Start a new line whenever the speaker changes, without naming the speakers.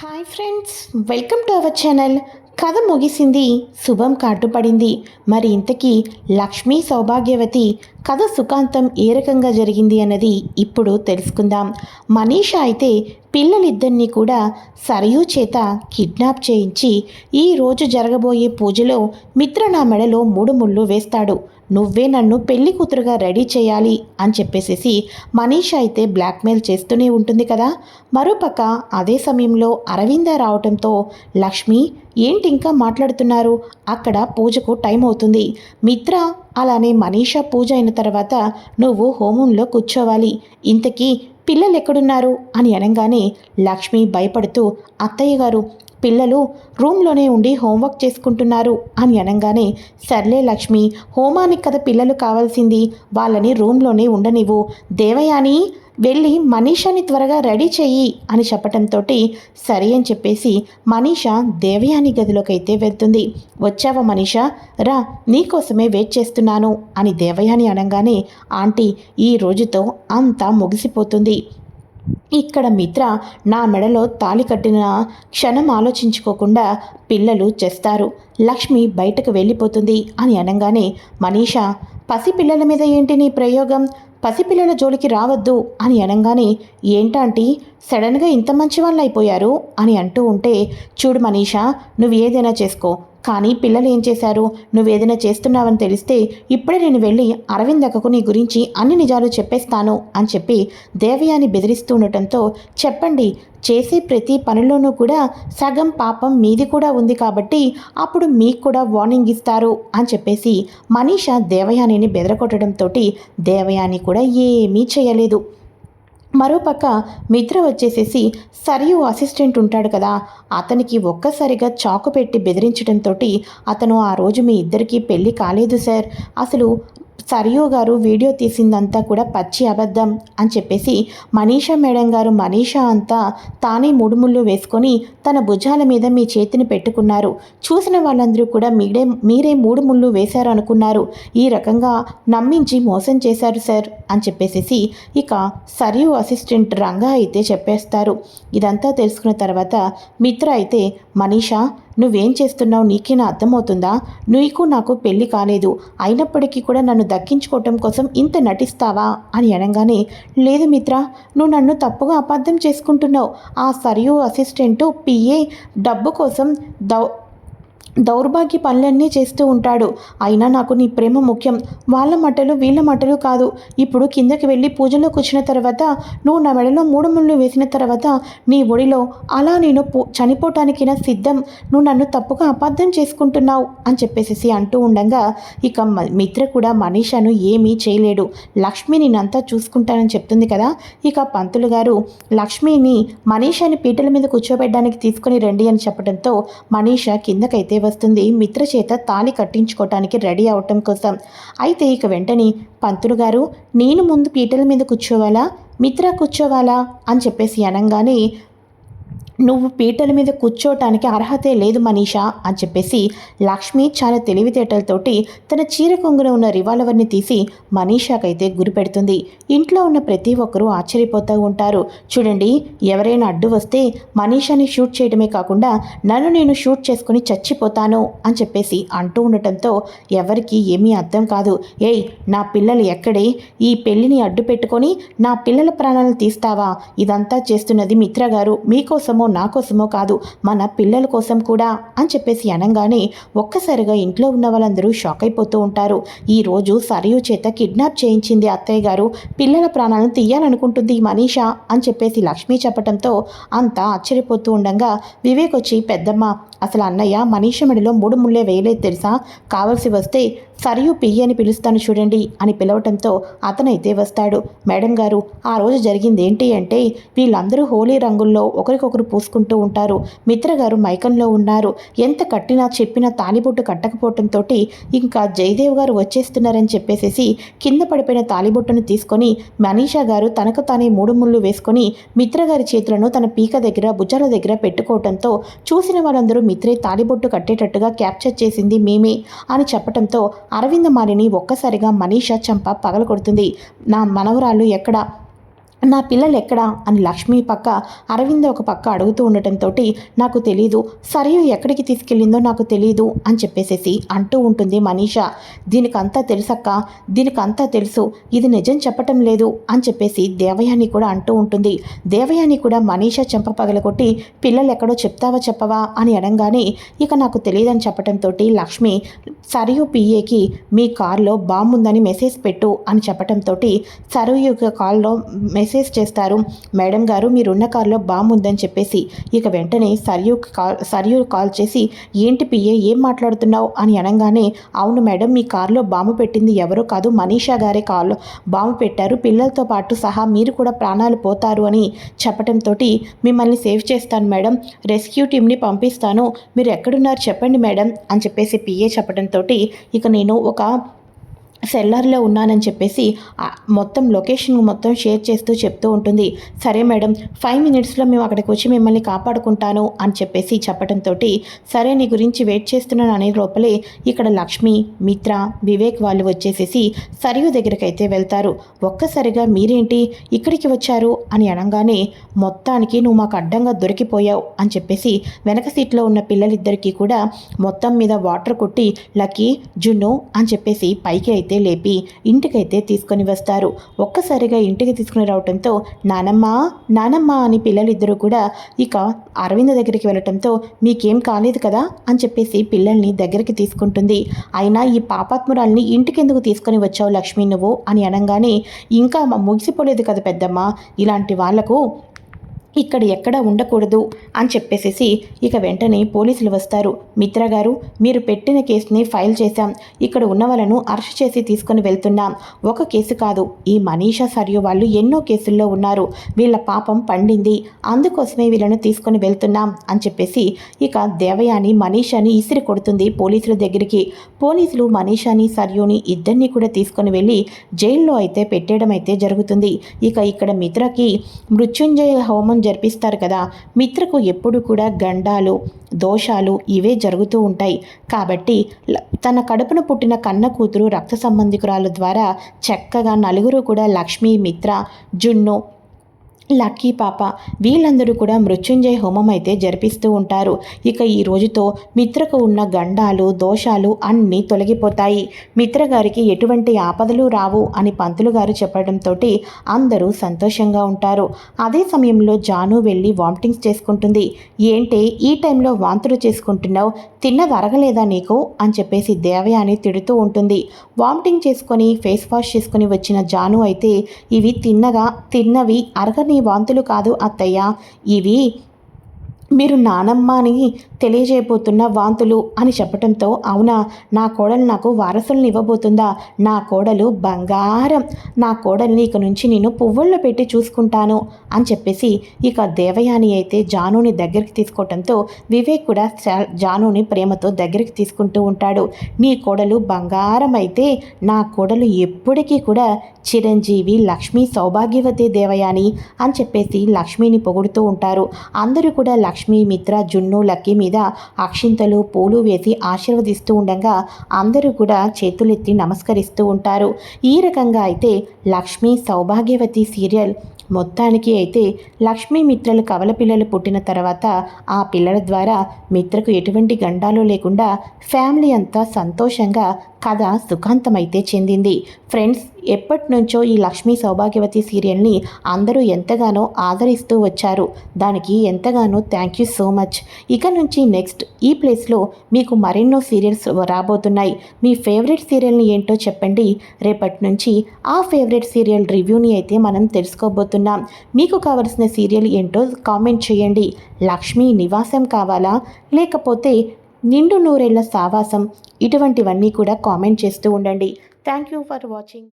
Hi friends welcome to our channel. కథ ముగిసింది శుభం కాటుపడింది. మరి ఇంతకీ లక్ష్మీ సౌభాగ్యవతి కథ సుఖాంతం ఏ రకంగా జరిగింది అన్నది ఇప్పుడు తెలుసుకుందాం. మనీషా అయితే పిల్లలిద్దరినీ కూడా సరయూ చేత కిడ్నాప్ చేయించి ఈ రోజు జరగబోయే పూజలో మిత్ర నా మెడలో మూడు ముళ్ళు వేస్తాడు. నువ్వే నన్ను పెళ్ళి కూతురుగా రెడీ చేయాలి అని చెప్పేసేసి మనీష అయితే బ్లాక్మెయిల్ చేస్తూనే ఉంటుంది కదా. మరోపక్క అదే సమయంలో అరవింద రావటంతో లక్ష్మి ఏంటి ఇంకా మాట్లాడుతున్నారు? అక్కడ పూజకు టైం అవుతుంది. మిత్ర అలానే మనీషా పూజ అయిన తర్వాత నువ్వు హోమంలో కూర్చోవాలి. ఇంతకీ పిల్లలు ఎక్కడున్నారు? అని అనగానే లక్ష్మి భయపడుతూ అత్తయ్య గారు పిల్లలు రూమ్లోనే ఉండి హోంవర్క్ చేసుకుంటున్నారు. అని అనగానే సర్లే లక్ష్మి హోమానికి కదా పిల్లలు కావాల్సింది వాళ్ళని రూమ్లోనే ఉండనివ్వు. దేవయాని వెళ్ళి మనీషాని త్వరగా రెడీ చెయ్యి అని చెప్పటంతో సరే అని చెప్పేసి మనీషా దేవయాని గదిలోకి అయితే వెళ్తుంది. వచ్చావా మనీషా? రా నీకోసమే వెయిట్ చేస్తున్నాను అని దేవయాని అనగానే ఆంటీ ఈ రోజుతో అంతా ముగిసిపోతుంది. ఇక్కడ మిత్ర నా మెడలో తాళి కట్టిన క్షణం ఆలోచించుకోకుండా పిల్లలు చేస్తారు. లక్ష్మి బయటకు వెళ్ళిపోతుంది అని అనగానే మనీషా పసిపిల్లల మీద ఏంటి నీ ప్రయోగం? పసిపిల్లల జోలికి రావద్దు అని అనగానే ఏంటంటీ సడన్గా ఇంత మంచి వాళ్ళు అయిపోయారు అని అంటూ ఉంటే చూడు మనీషా నువ్వు ఏదైనా చేసుకో. కానీ పిల్లలు ఏం చేశారు? నువ్వేదైనా చేస్తున్నావని తెలిస్తే ఇప్పుడే నేను వెళ్ళి అరవింద్ అక్కకు నీ గురించి అన్ని నిజాలు చెప్పేస్తాను అని చెప్పి దేవయాని బెదిరిస్తూ ఉండటంతో చెప్పండి చేసే ప్రతి పనిలోనూ కూడా సగం పాపం మీది కూడా ఉంది కాబట్టి అప్పుడు మీకు కూడా వార్నింగ్ ఇస్తారు అని చెప్పేసి మనీషా దేవయానిని బెదరకొట్టడంతో దేవయాని కూడా ఏమీ చేయలేదు. మరోపక్క మిత్ర వచ్చేసేసి సరియు అసిస్టెంట్ ఉంటాడు కదా అతనికి ఒక్కసారిగా చాకు పెట్టి బెదిరించడంతో అతను ఆ రోజు మీ ఇద్దరికీ పెళ్ళి కాలేదు సార్. అసలు సరియు గారు వీడియో తీసిందంతా కూడా పచ్చి అబద్ధం అని చెప్పేసి మనీషా మేడం గారు మనీషా అంతా తానే ముడుముళ్ళు వేసుకొని తన భుజాల మీద మీ చేతిని పెట్టుకున్నారు. చూసిన వాళ్ళందరూ కూడా మీరే మీరే మూడు ముళ్ళు వేశారు అనుకున్నారు. ఈ రకంగా నమ్మించి మోసం చేశారు సార్ అని చెప్పేసేసి ఇక సరియు అసిస్టెంట్ రంగా అయితే చెప్పేస్తారు. ఇదంతా తెలుసుకున్న తర్వాత మిత్ర అయితే మనీషా నువ్వేం చేస్తున్నావు? నీకేనా అర్థమవుతుందా? నీకు నాకు పెళ్ళి కాలేదు. అయినప్పటికీ కూడా నన్ను దక్కించుకోవటం కోసం ఇంత నటిస్తావా? అని అనగానే లేదు మిత్ర నువ్వు నన్ను తప్పుగా అపార్థం చేసుకుంటున్నావు. ఆ సరియు అసిస్టెంటు పిఏ డబ్బు కోసం దౌ దౌర్భాగ్య పనులన్నీ చేస్తూ ఉంటాడు. అయినా నాకు నీ ప్రేమ ముఖ్యం. వాళ్ళ మట్టలు వీళ్ళ మట్టలు కాదు. ఇప్పుడు కిందకి వెళ్ళి పూజలో కూర్చున్న తర్వాత నువ్వు నా మెడలో మూడు ముళ్ళు వేసిన తర్వాత నీ ఒడిలో అలా నేను పో చనిపోవటానికైనా సిద్ధం. నువ్వు నన్ను తప్పుగా అపార్థం చేసుకుంటున్నావు అని చెప్పేసి అంటూ ఉండగా ఇక మ- మిత్ర కూడా మనీషాను ఏమీ చేయలేడు. లక్ష్మి నేనంతా చూసుకుంటానని చెప్తుంది కదా? ఇక పంతులు గారు లక్ష్మిని మనీషాని పీటల మీద కూర్చోబెట్టడానికి తీసుకొని రండి అని చెప్పడంతో మనీష కిందకైతే వస్తుంది. మిత్ర చేత తాళి కట్టించుకోవటానికి రెడీ అవటం కోసం. అయితే ఇక వెంటనే పంతులు గారు నేను ముందు పీటల మీద కూర్చోవాలా? మిత్ర కూర్చోవాలా? అని చెప్పేసి అనగానే నువ్వు పీటల మీద కూర్చోవటానికి అర్హతే లేదు మనీషా అని చెప్పేసి లక్ష్మి చాలా తెలివితేటలతోటి తన చీర కొంగున ఉన్న రివాల్వర్ని తీసి మనీషాకైతే గురిపెడుతుంది ఇంట్లో ఉన్న ప్రతి ఒక్కరూ ఆశ్చర్యపోతూ ఉంటారు. చూడండి ఎవరైనా అడ్డు వస్తే మనీషాని షూట్ చేయడమే కాకుండా నన్ను నేను షూట్ చేసుకుని చచ్చిపోతాను అని చెప్పేసి అంటూ ఉండటంతో ఎవరికి ఏమీ అర్థం కాదు. ఏయ్ నా పిల్లలు ఎక్కడే? ఈ పెళ్ళిని అడ్డు పెట్టుకొని నా పిల్లల ప్రాణాలను తీస్తావా? ఇదంతా చేస్తున్నది మిత్ర గారు మీకోసమో నా కోసమో కాదు మన పిల్లల కోసం కూడా అని చెప్పేసి అనగానే ఒక్కసారిగా ఇంట్లో ఉన్న వాళ్ళందరూ షాక్ అయిపోతూ ఉంటారు. ఈ రోజు సరియు చేత కిడ్నాప్ చేయించింది అత్తయ్య గారు. పిల్లల ప్రాణాలను తీయాలనుకుంటుంది మనీష మనీషా అని చెప్పేసి లక్ష్మి చెప్పడంతో అంతా ఆశ్చర్యపోతూ ఉండగా వివేక్ వచ్చి పెద్దమ్మ అసలు అన్నయ్య మనీష మెడలో మూడు ముళ్ళే వేయలేదు తెలుసా? కావలసి వస్తే సరియు పియ్యి అని పిలుస్తాను చూడండి అని పిలవటంతో అతనైతే వస్తాడు. మేడం గారు ఆ రోజు జరిగింది ఏంటి అంటే వీళ్ళందరూ హోలీ రంగుల్లో ఒకరికొకరు పూసుకుంటూ ఉంటారు. మిత్ర గారు మైకంలో ఉన్నారు. ఎంత కట్టినా చెప్పినా తాలిబొట్టు కట్టకపోవటంతో ఇంకా జయదేవ్ గారు వచ్చేస్తున్నారని చెప్పేసేసి కింద పడిపోయిన తాలిబొట్టును తీసుకొని మనీషా గారు తనకు తానే మూడు ముళ్ళు వేసుకొని మిత్ర గారి చేతులను తన పీక దగ్గర భుజాల దగ్గర పెట్టుకోవటంతో చూసిన వాళ్ళందరూ మిత్రే తాలిబొట్టు కట్టేటట్టుగా క్యాప్చర్ చేసింది మేమే అని చెప్పటంతో అరవింద మాలిని ఒక్కసారిగా మనీషా చంప పగలగొడుతుంది. నా మనవరాలు ఎక్కడ? నా పిల్లలు ఎక్కడా అని లక్ష్మి పక్క అరవింద్ ఒక పక్క అడుగుతూ ఉండటంతో నాకు తెలీదు. సరియు ఎక్కడికి తీసుకెళ్ళిందో నాకు తెలీదు అని చెప్పేసేసి అంటూ ఉంటుంది మనీషా. దీనికంతా తెలుసక్క దీనికంతా తెలుసు. ఇది నిజం చెప్పటం లేదు అని చెప్పేసి దేవయాని కూడా అంటూ ఉంటుంది. దేవయాని కూడా మనీషా చెంప పగలగొట్టి పిల్లలు ఎక్కడో చెప్తావా చెప్పవా అని అనగానే ఇక నాకు తెలియదని చెప్పటంతో లక్ష్మి సరియు పిఏకి మీ కారులో బాంబు ఉందని మెసేజ్ పెట్టు అని చెప్పటంతో సరియు కాల్లో మెసేజ్ మెసేజ్ చేస్తారు. మేడం గారు మీరున్న కారులో బాంబు ఉందని చెప్పేసి ఇక వెంటనే సరియు కాల్ సరియు కాల్ చేసి ఏంటి పిఏ ఏం మాట్లాడుతున్నావు? అని అనగానే అవును మేడం మీ కారులో బాంబు పెట్టింది ఎవరో కాదు మనీషా గారే కారులో బాంబు పెట్టారు. పిల్లలతో పాటు సహా మీరు కూడా ప్రాణాలు పోతారు అని చెప్పడంతో మిమ్మల్ని సేవ్ చేస్తాను మేడం. రెస్క్యూ టీమ్ని పంపిస్తాను. మీరు ఎక్కడున్నారు చెప్పండి మేడం అని చెప్పేసి పిఏ చెప్పడంతో ఇక నేను ఒక సెల్లర్లో ఉన్నానని చెప్పేసి మొత్తం లొకేషన్ మొత్తం షేర్ చేస్తూ చెప్తూ ఉంటుంది. సరే మేడం ఫైవ్ మినిట్స్లో మేము అక్కడికి వచ్చి మిమ్మల్ని కాపాడుకుంటాను అని చెప్పేసి చెప్పడంతో సరే నీ గురించి వెయిట్ చేస్తున్నాను అనే లోపలే ఇక్కడ లక్ష్మి మిత్ర వివేక్ వాళ్ళు వచ్చేసేసి సరియు దగ్గరికి అయితే వెళ్తారు. ఒక్కసారిగా మీరేంటి ఇక్కడికి వచ్చారు అని అనగానే మొత్తానికి నువ్వు మాకు అడ్డంగా దొరికిపోయావు అని చెప్పేసి వెనక సీట్లో ఉన్న పిల్లలిద్దరికీ కూడా మొత్తం మీద వాటర్ కొట్టి లక్కీ జున్ను అని చెప్పేసి పైకి అయితే అయితే లేపి ఇంటికైతే తీసుకొని వస్తారు. ఒక్కసారిగా ఇంటికి తీసుకుని రావడంతో నానమ్మ నానమ్మ అని పిల్లలిద్దరూ కూడా ఇక అరవింద దగ్గరికి వెళ్ళటంతో మీకేం కాలేదు కదా అని చెప్పేసి పిల్లల్ని దగ్గరికి తీసుకుంటుంది. అయినా ఈ పాపాత్మురాల్ని ఇంటికెందుకు తీసుకొని వచ్చావు లక్ష్మి నువ్వు? అని అనగానే ఇంకా ముగిసిపోలేదు కదా పెద్దమ్మ. ఇలాంటి వాళ్ళకు ఇక్కడ ఎక్కడ ఉండకూడదు అని చెప్పేసేసి ఇక వెంటనే పోలీసులు వస్తారు. మిత్ర గారు మీరు పెట్టిన కేసుని ఫైల్ చేశాం. ఇక్కడ ఉన్న వాళ్ళను అరెస్ట్ చేసి తీసుకొని వెళ్తున్నాం. ఒక కేసు కాదు. ఈ మనీషా సరియు వాళ్ళు ఎన్నో కేసుల్లో ఉన్నారు. వీళ్ళ పాపం పండింది. అందుకోసమే వీళ్ళను తీసుకొని వెళ్తున్నాం అని చెప్పేసి ఇక దేవయాని మనీషాని ఇసిరి కొడుతుంది పోలీసుల దగ్గరికి. పోలీసులు మనీషాని సర్యుని ఇద్దరిని కూడా తీసుకొని వెళ్ళి జైల్లో అయితే పెట్టేయడం అయితే జరుగుతుంది. ఇక ఇక్కడ మిత్రకి మృత్యుంజయ హోమం జరిపిస్తారు కదా. మిత్రకు ఎప్పుడు కూడా గండాలు దోషాలు ఇవే జరుగుతూ ఉంటాయి. కాబట్టి తన కడుపున పుట్టిన కన్న కూతురు రక్త సంబంధికురాల ద్వారా చక్కగా నలుగురు కూడా లక్ష్మీ మిత్ర జున్ను లక్కీ పాప. వీళ్ళందరూ కూడా మృత్యుంజయ హోమం అయితే జరిపిస్తూ ఉంటారు. ఇక ఈ రోజుతో మిత్రకు ఉన్న గండాలు దోషాలు అన్నీ తొలగిపోతాయి. మిత్ర గారికి ఎటువంటి ఆపదలు రావు అని పంతులు గారు చెప్పడంతో అందరూ సంతోషంగా ఉంటారు. అదే సమయంలో జాను వెళ్ళి వామిటింగ్స్ చేసుకుంటుంది. ఏంటి ఈ టైంలో వాంతులు చేసుకుంటున్నావు? తిన్నది అరగలేదా నీకు? అని చెప్పేసి దేవయాని తిడుతూ ఉంటుంది. వామిటింగ్ చేసుకొని ఫేస్ వాష్ చేసుకొని వచ్చిన జాను అయితే ఇవి తిన్నగా తిన్నవి అరగని వాంతులు కాదు అత్తయ్య. ఇవి మీరు నానమ్మ అని తెలియజేయబోతున్న వాంతులు అని చెప్పడంతో అవునా? నా కోడలు నాకు వారసులను ఇవ్వబోతుందా? నా కోడలు బంగారం. నా కోడల్ని ఇక నుంచి నేను పువ్వుల్లో పెట్టి చూసుకుంటాను అని చెప్పేసి ఇక దేవయాని అయితే జానుని దగ్గరికి తీసుకోవడంతో వివేక్ కూడా జానుని ప్రేమతో దగ్గరికి తీసుకుంటూ ఉంటాడు. నీ కోడలు బంగారం అయితే నా కోడలు ఎప్పటికీ కూడా చిరంజీవి లక్ష్మీ సౌభాగ్యవతి దేవయాని అని చెప్పేసి లక్ష్మిని పొగుడుతూ ఉంటారు. అందరూ కూడా లక్ష్మీ మిత్ర జున్ను లక్కీ మీద అక్షింతలు పూలు వేసి ఆశీర్వదిస్తూ ఉండగా అందరూ కూడా చేతులెత్తి నమస్కరిస్తూ ఉంటారు. ఈ రకంగా అయితే లక్ష్మీ సౌభాగ్యవతి సీరియల్ మొత్తానికి అయితే లక్ష్మీ మిత్రలు కవల పిల్లలు పుట్టిన తర్వాత ఆ పిల్లల ద్వారా మిత్రకు ఎటువంటి గండాలు లేకుండా ఫ్యామిలీ అంతా సంతోషంగా కథ సుఖాంతమైతే చెందింది. ఫ్రెండ్స్ ఎప్పటి నుంచో ఈ లక్ష్మీ సౌభాగ్యవతి సీరియల్ని అందరూ ఎంతగానో ఆదరిస్తూ వచ్చారు. దానికి ఎంతగానో థ్యాంక్ యూ సో మచ్ ఇక నుంచి నెక్స్ట్ ఈ ప్లేస్లో మీకు మరెన్నో సీరియల్స్ రాబోతున్నాయి. మీ ఫేవరెట్ సీరియల్ని ఏంటో చెప్పండి. రేపటి నుంచి ఆ ఫేవరెట్ సీరియల్ రివ్యూని అయితే మనం తెలుసుకోబోతున్నాం. మీకు కావలసిన సీరియల్ ఏంటో కామెంట్ చేయండి. లక్ష్మీ నివాసం కావాలా? లేకపోతే నిండు నూరేళ్ళ సావాసం? ఇటువంటివన్నీ కూడా కామెంట్ చేస్తూ ఉండండి. Thank you for watching.